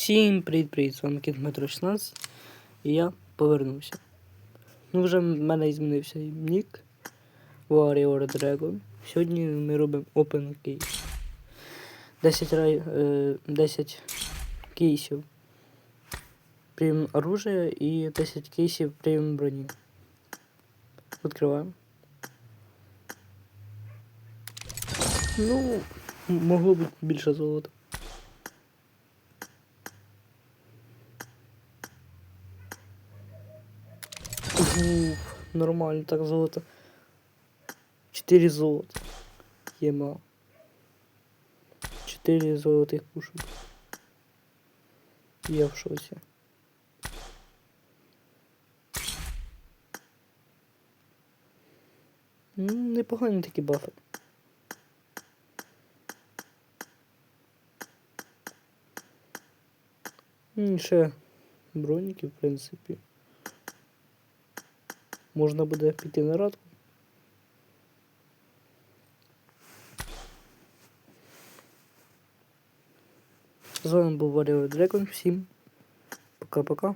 Всім привіт-привіт, з вами Кіт Дмитро 16 і я повернувся. Ну, вже в мене змінився нік Warrior Dragon. Сьогодні ми робимо Open Case. 10, рай, е, 10 кейсів прийм оружия і 10 кейсів прийм броні. Відкриваємо. Ну, могло бути більше золота. Уф, нормально так золото. Четыре золота. Ема. Четыре золотых пушек. Я в шоці. М, Непогані такі бафи. М, Ще броніки, в принципі. Можна буде піти на радку. З вами був Warrior Dragon. Всім пока-пока.